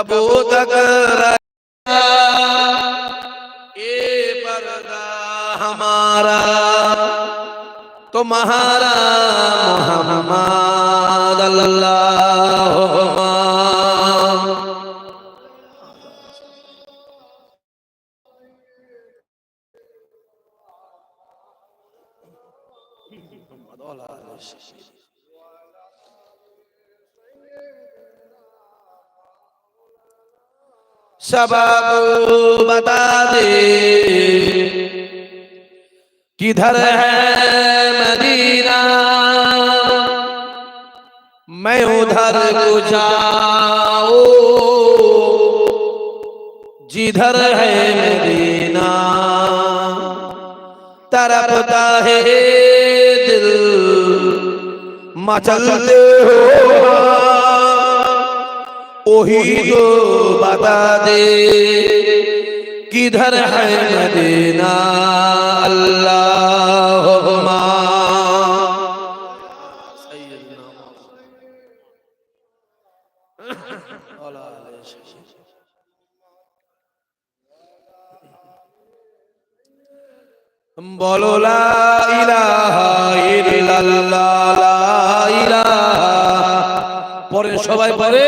কবো তক এ পরদা হামারা তোমারা মোহাম্মদ আল্লাহ सबब बता दे। किधर है मदीना? मैं उधर को जाओ जिधर है मदीना, तरपता है दिल, मचलते हो। वही को बता दे किधर है मदीना अल्लाह বলো লা ইলাহা ইল্লাল্লাহ লা ইলাহা পরে সবাই পরে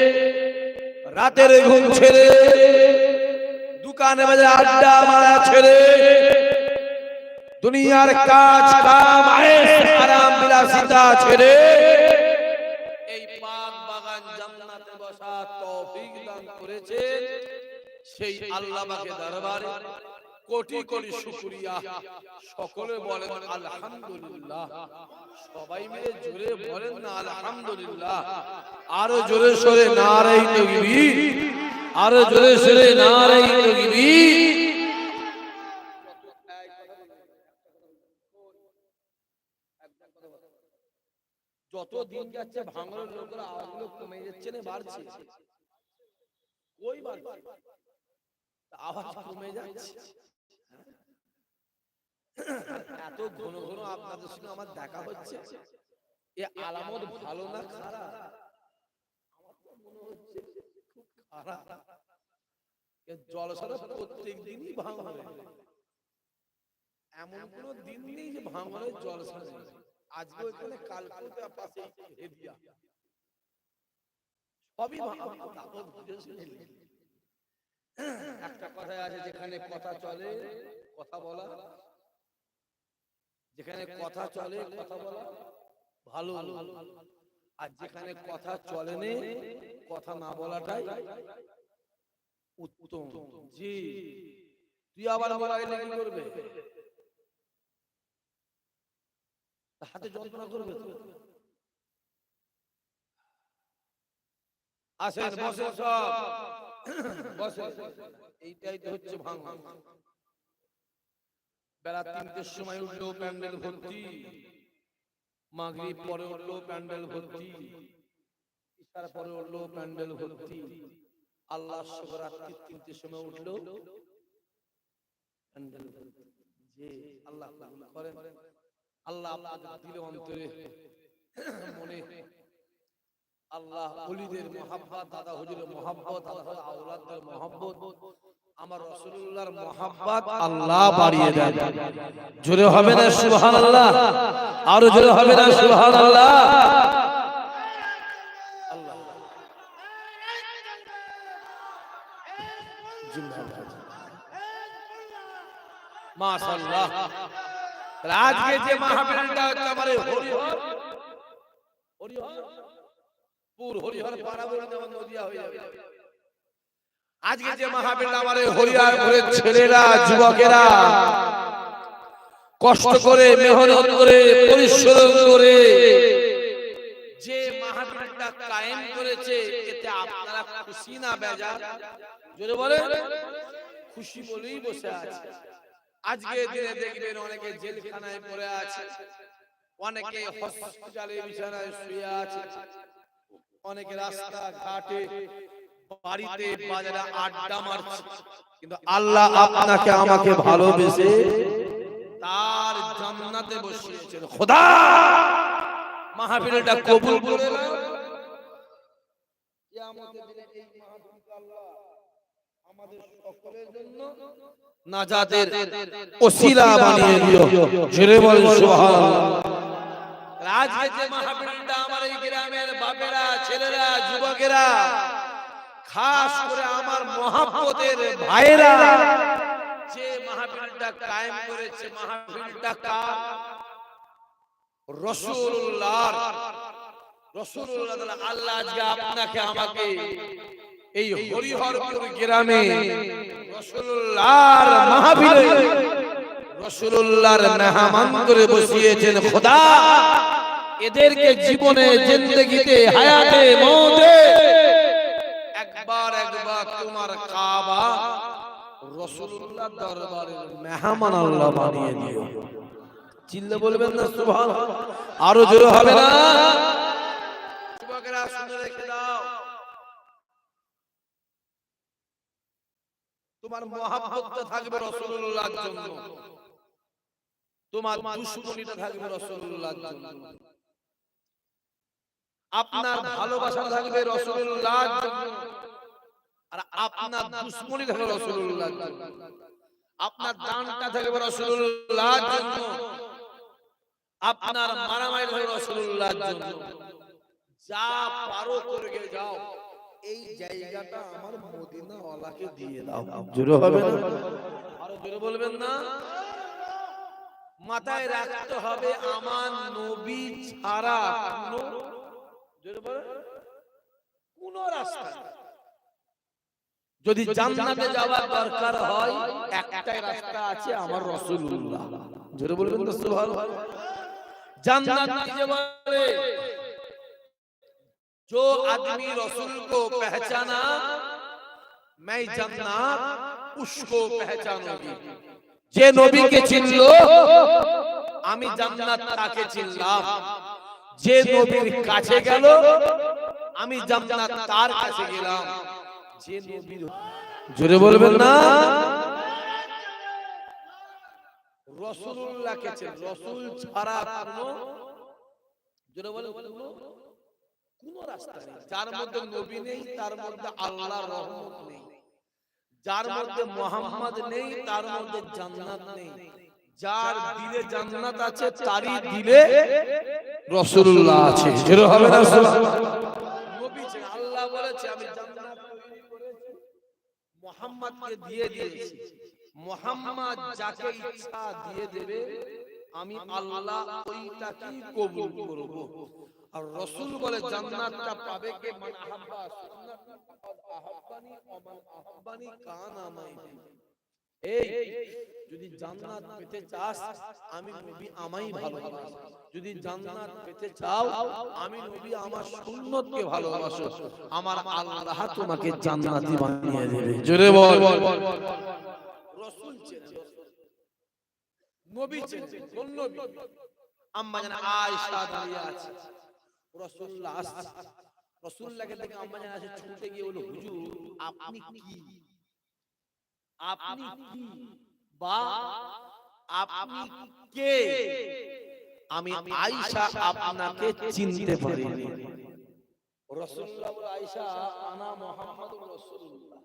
রাতের ঘুম ছেড়ে, দোকানে বাজে আড্ডা মারা ছেড়ে, দুনিয়ার কাজ কাম আয়েশ আরাম বিলাসিতা ছেড়ে, এই পাক বাগান জান্নাতে বসা তৌফিক দান করেছে সেই আল্লাহকে দরবারে। কোটি কোটি শুকরিয়া। সকলে বলেন আলহামদুলিল্লাহ। সবাই মিলে জোরে বলেন না আলহামদুলিল্লাহ। আরও জোরে সরে নারাই আরও জোরে সরে নারাই যত দিন যাচ্ছে লোকের আওয়াজগুলো কমে যাচ্ছে না বাড়ছে। আওয়াজ কমে যাচ্ছে। এত ঘন ঘন আপনাদের সঙ্গে আমার দেখা হচ্ছে। এ আলামত ভালো না খারাপ? আমার তো মনে হচ্ছে খুব খারাপ। প্রত্যেক দিনই এমন কোন দিন নেই যে নেই। আজকে এখানে কালকেও তার পাশে হেদিয়া সবই। একটা কথায় আছে, যেখানে কথা চলে, কথা বলা। যেখানে কথা চলে কথা বলা ভালো। আর যেখানে কথা চলে নে কথা না বলাটাই উত্তম। জি। তুই আবার মোবাইলে কি করবে? হাতে যন্ত্রণা করবে? আসেন বসেন সব। বসেন। এইটাই তো হচ্ছে ভাঙা বেলা তিনটের সময় উঠল প্যান্ডেল ভর্তি। মাগরিব পরে উঠল প্যান্ডেল ভর্তি। ইশার পরে উঠল প্যান্ডেল ভর্তি। আল্লাহ শুভরাত্রির তিনটের সময় উঠল। প্যান্ডেল যে আল্লাহ করেন। আল্লাহ আপনাদের দিলে অন্তরে মনে। আল্লাহ অলিদের মহাব্বত, দাদা হুজুরের মহাব্বত দাদা আউলাদের মহাব্বত। আমার রাসূলুল্লাহর মহাব্বত আল্লাহ বাড়িয়ে দেন। জোরে হবে না সুবহানাল্লাহ। আরও জোরে হবে না সুবহানাল্লাহ? আল্লাহ মাশাআল্লাহ আজকে যে মাহফিলটা হচ্ছে এই হরিহর হরিহর পুর হরিহর পাড়া বলে নদিয়া হয়ে যাবে। আজকে যে মাহফিল আমার এই হরিহরপুরের ছেলেরা যুবকেরা কষ্ট করে মেহনত করে পরিশ্রম করে যে মাহফিলটা কায়েম করেছে এতে আপনারা খুশি না বেজার? জোরে বলে খুশি বলেই বসে আছে। আজকে দিনে দেখবেন অনেকে জেলখানায় পড়ে আছে। অনেকে হসপিটালে বিছানায় শুয়ে আছে। অনেকে রাস্তা ঘাটে বাড়িতে বাজারে আড্ডা মারছে। কিন্তু আল্লাহ আপনাকে আমাকে ভালোবেসে তার জান্নাতে বসিয়েছেন। খোদা! মাহফিলটা কবুল করে নাও কিয়ামতের দিনে এই মাহফিলটা আল্লাহ আমাদের সকলের জন্য নাজাতের ওসিলা বানিয়ে দিও। জোরে বল। সুবহানাল্লাহ। আজকে যে মাহফিলটা আমার এই গ্রামের বাপেরা ছেলেরা যুবকেরা খাস করে আমার মহাব্বতের ভাইরা। যে মাহফিলটা কায়েম করেছে মাহফিলটা কার? রাসূলুল্লাহর। রাসূলুল্লাহ আল্লাহ আজকে আপনাকে, আমাকে এই হরিহরপুর গ্রামে রাসূলুল্লাহর মাহফিলে রাসূলুল্লাহর মেহমান করে বসিয়েছেন খোদা। এদেরকে জীবনে, জিন্দেগিতে, হায়াতে, মৌতে একবার একবার তোমার কাবা রাসূলুল্লাহ দরবারের মেহমান আল্লাহ বানিয়ে দিও। চিল্লে বলবেন না সুবহান আরও জোরে হবে না? যুবকেরা শুনে রেখে দাও। তোমার মহাব্বতটা থাকবে রাসূলুল্লাহর জন্য। তোমার দুশমনিটা থাকবে রাসূলুল্লাহর জন্য। আপনার ভালোবাসা থাকবে রাসূলুল্লাহর জন্য। আর আপনার দুশমনি থাকবে রাসূলুল্লাহর জন্য। আপনার দানটা জন্য। আপনার মারামারি জন্য। যা পারো করে যাও। এই জায়গাটা আমার মদিনা ওয়ালাকে দিয়ে দাও। জোরে হবে না? আরও জোরে বলবেন না? মাথায় রাখতে হবে আমার নবী ছাড়া কোনো কোন রাস্তা। যদি জান্নাতে যাওয়ার দরকার হয় একটাই রাস্তা আছে আমার রাসূলুল্লাহ জোরে বলবেন তো সুবহানাল্লাহ জান্নাত নিজে বলে जो आदमी रसूल को पहचाना मैं जन्नत उसको पहचानूंगी যে নবীকে চিনলো আমি জান্নাত তাকে চিনলাম যে নবীর কাছে গেল আমি জান্নাত তার কাছে গেলাম যে নবীর জোরে বলবেন না? রসুল্লাহকে চেন রসুল ছাড়া কোনো জোরে কোন রাস্তা নেই। যার মধ্যে নবী নেই তার মধ্যে আল্লাহর রহমত নেই। যার মধ্যে মোহাম্মদ নেই তার মধ্যে জান্নাত নেই। যার দিলে জান্নাত আছে তারই দিলে রাসূলুল্লাহ আছে। যেটা হবে না? নবী আল্লাহ বলেছে আমি মোহাম্মদকে দিয়ে দিয়েছি। মোহাম্মদ যাকে ইচ্ছা দিয়ে দেবে আমি আল্লাহ ওইটাকেই কবুল করব? আর রসুল বলে জান্নাতটা পাবে কে? মান আহাব্বা সুন্নাতি। আহাব্বানি মান আহাব্বানি কানা মাই এই যদি জান্নাত পেতে চাস আমি নবী আমাই ভালোবাসি যদি জান্নাত পেতে চাও আমি নবী আমার সুন্নতকে ভালোবাসো। আমার আল্লাহ তোমাকে জান্নাতি বানিয়ে দেবে। জোরে বল। রসুল চেনে। নবী চেনে। কোন নবী আম্মা জান আয়েশা দাঁড়িয়ে আছে। রাসূলুল্লাহ আসছে। রাসূলুল্লাহকে দেখে আম্মা জান আসে ছুটে গিয়ে বলে হুজুর আপনি কি? আপনি কি বা আপনি কে? আমি আয়েশা আপনাকে চিনতে পারিনি রাসূলুল্লাহ আয়েশা আনা মুহাম্মাদুর রাসূলুল্লাহ।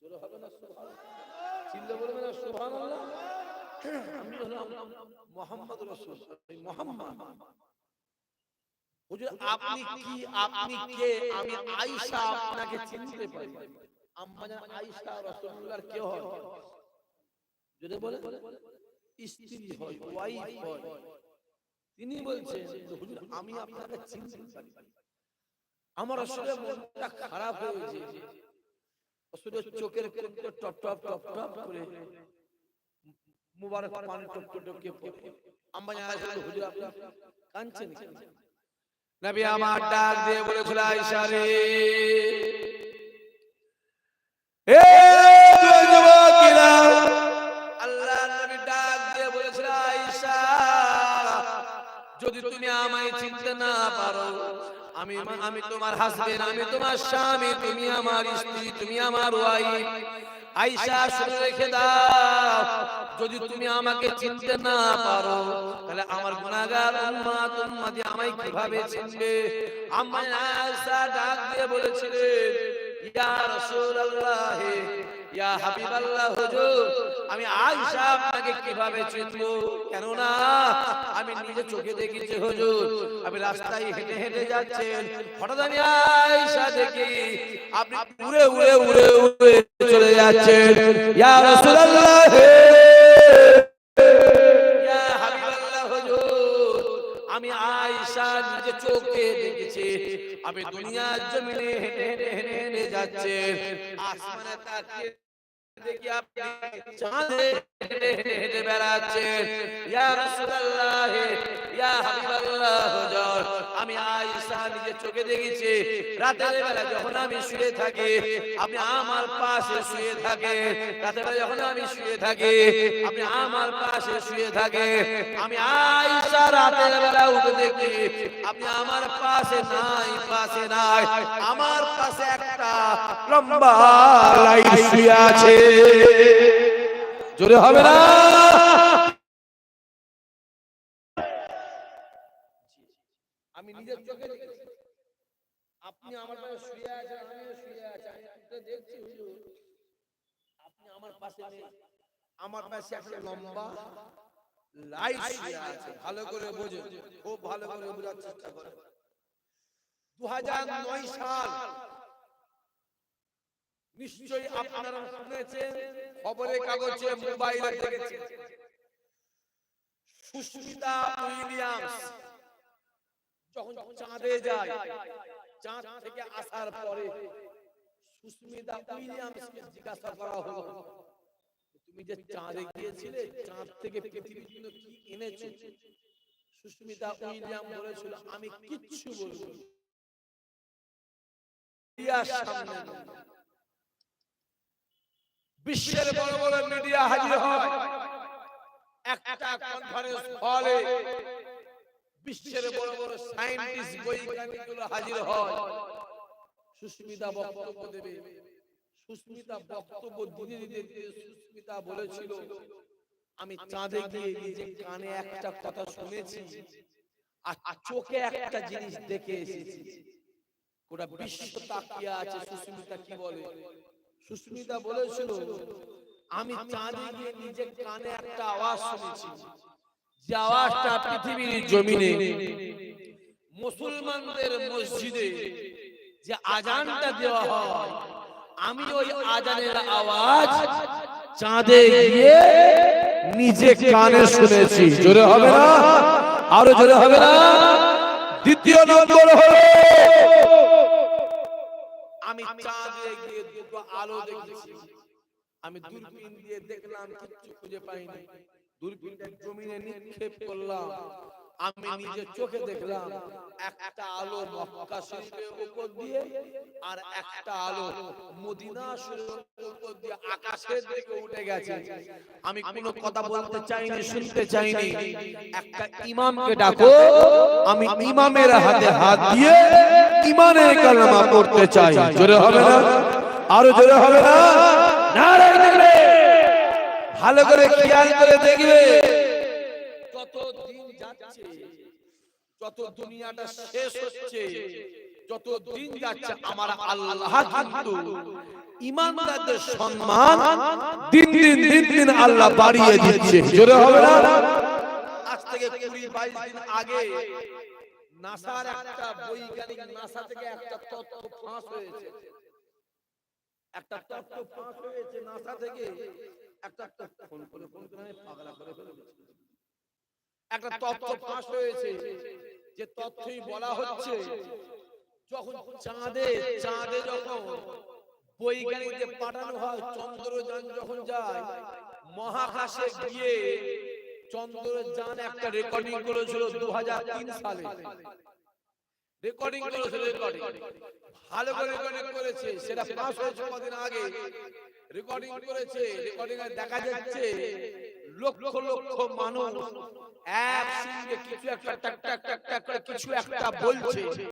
জোরে হবে না সুবহানাল্লাহ? বলবে না সুবহানাল্লাহ? আমি হলাম মোহাম্মদ রাসূল এই মোহাম্মদ। হুজুর আপনি কি আপনি কে? আমি আয়েশা আপনাকে চিনতে পারি। আম্মা জান আয়েশা রাসূলুল্লাহর কে হয়? যদি বলে স্ত্রী হয় ওয়াইফ হয়। তিনি বলছেন যে হুজুর আমি আপনাকে চিনতে পারি। আমার আসলে মনটা খারাপ হয়েছে। আসলে চোখের কোণে টপ টপ টপ টপ করে মুবারক পানি টপ টপ কে আম্মা জান হুজুর আপনি কাঁদছেন। নবী আমার ডাক দিয়ে বলেছিল আয়েশা রে না পারো। আমি আমি তোমার আমি তোমার স্বামী, তুমি আমার স্ত্রী, তুমি আমার আয়েশা, শুনে রেখে দাও, যদি তুমি আমাকে চিনতে না পারো, তাহলে আমার গুনাহগার উম্মত উম্মতি আমায় কীভাবে চিনবে? আমায় আয়েশা ডাক দিয়ে বলেছিলেন, ইয়া রাসূলুল্লাহ ইয়া হাবিবাল্লাহ হুজুর আমি আয়েশা আপনাকে কীভাবে চিনবো? কেন না আমি নিজে চোখে দেখেছি হুজুর। আমি রাস্তায় হেঁটে হেঁটে যাচ্ছেন। হঠাৎ আমি আয়েশা দেখি আপনি উড়ে উড়ে উড়ে উড়ে চলে যাচ্ছেন। ইয়া রাসূলুল্লাহ। আমি দুনিয়ার জমিনে হেঁটে হেঁটে হেঁটে হেঁটে যাচ্ছেন আসমানে তাকিয়ে দেখি আপনি চাঁদে হেঁটে হেঁটে হেঁটে বেড়াচ্ছেন ইয়া রাসূলুল্লাহ আমি আয়েশা নিজে চোখে দেখেছি। রাতের বেলা যখন আমি শুয়ে থাকি আমার পাশে শুয়ে রাতের বেলা যখন আমি শুয়ে থাকি আমার পাশে শুয়ে আমি আয়েশা রাতের বেলা উঠে দেখি, আপনি আমার পাশে নাই পাশে নাই। আমার পাশে একটা লম্বা লাইট শুয়ে আছে। জোরে হবে না? নিজের চোখে দেখেছি আপনি আমার পাশে শুয়ে আছেন আমিও শুয়ে আছি আমি দেখছি হুজুর। আপনি আমার পাশে নেই। আমার পাশে একটা লম্বা লাইট শুয়ে আছে। ভালো করে বোঝে খুব ভালো করে বোঝার চেষ্টা করে 2009 সাল। নিশ্চয়ই আপনারা শুনেছেন খবরের কাগজে মোবাইলে দেখেছেন। সুস্মিতা উইলিয়ামস। যখন চাঁদে যায় চাঁদ থেকে আসার পরে সুস্মিতা উইলিয়ামসকে জিজ্ঞাসা করা হলো তুমি যে চাঁদে গিয়েছিলে চাঁদ থেকে পৃথিবীর জন্য কি এনেছো সুস্মিতা উইলিয়াম বলেছিল আমি কিচ্ছু বলব বিশ্বের বড় বড় মিডিয়া হাজির হয়। একটা কনফারেন্স হলে বিশ্বের বড় বড় সায়েন্টিস্ট বৈজ্ঞানিকগুলো হাজির হয়। সুস্মিতা বক্তব্য দেবে। সুস্মিতা বক্তব্য দিতে দিতে সুস্মিতা বলেছিল, আমি চাঁদে গিয়ে নিজে কানে একটা কথা শুনেছি আর চোখে একটা জিনিস দেখে এসেছি। গোটা বিশ্ব তাকিয়ে আছে, সুস্মিতা কি বলে? সুস্মিতা বলেছিল, আমি চাঁদে গিয়ে নিজে কানে একটা আওয়াজ শুনেছি। যে আওয়াজটা পৃথিবীর জমিনে। মুসলমানদের মসজিদে যে আজানটা দেওয়া হয় আমি ওই আজানের আওয়াজ চাঁদে গিয়ে নিজে কানে শুনেছি। জোরে হবে না? আরও জোরে হবে না? দ্বিতীয় নম্বর হলো আমি চাঁদে গিয়ে দুটো আলো দেখেছি। আমি দূরবীন দিয়ে দেখলাম কিচ্ছু খুঁজে পাইনি। দূরবীনটা জমিনে নিক্ষেপ করলাম। আমি নিজে চোখে দেখলাম। একটা আলো মক্কা শরীফের উপর দিয়ে আর একটা আলো মদিনা শরীফের উপর দিয়ে আকাশের দিকে উঠে গেছে। আমি কোনো কথা বলতে চাইনি শুনতে চাইনি। একটা ইমামকে ডাকো। আমি ইমামের হাতে হাত দিয়ে ইমানের কালামা পড়তে চাই। জোরে হবে না? আরও জোরে হবে না? দেখবে ভালো করে খেয়াল করে দেখবে। যত দিন যাচ্ছে যত দুনিয়াটা শেষ হচ্ছে যত দিন যাচ্ছে আমার আল্লাহ কিন্তু ইমানদারদের সম্মান দিন দিন দিন দিন আল্লাহ বাড়িয়ে দিচ্ছে। জোরে হবে না? আজ থেকে কুড়ি বাইশ দিন আগে নাসার একটা বৈজ্ঞানিক নাসা থেকে একটা তথ্য ফাঁস হয়েছে। একটা তথ্য ফাঁস হয়েছে নাসা থেকে। একটা তথ্য- ফোন করে ফোন করে পাগলা করে ফেলেছি একটা তথ্য ফাঁস হয়েছে যে তথ্যই বলা হচ্ছে যখন চাঁদে চাঁদে যখন বৈজ্ঞানিকদের পাঠানো হয় চন্দ্রযান যখন যায় মহাকাশে গিয়ে চন্দ্রযান একটা রেকর্ডিং করেছিল দু হাজার তিন সালে। রেকর্ডিং করেছিল রেকর্ডিং ভালো করে রেকর্ডিং করেছে সেটা পাস হয়েছে কদিন আগে। রেকর্ডিং করেছে রেকর্ডিং দেখা যাচ্ছে, লক্ষ লক্ষ মানুষ একসঙ্গে কিছু একটা টাক টাক টাক টাক করে কিছু একটা বলছে।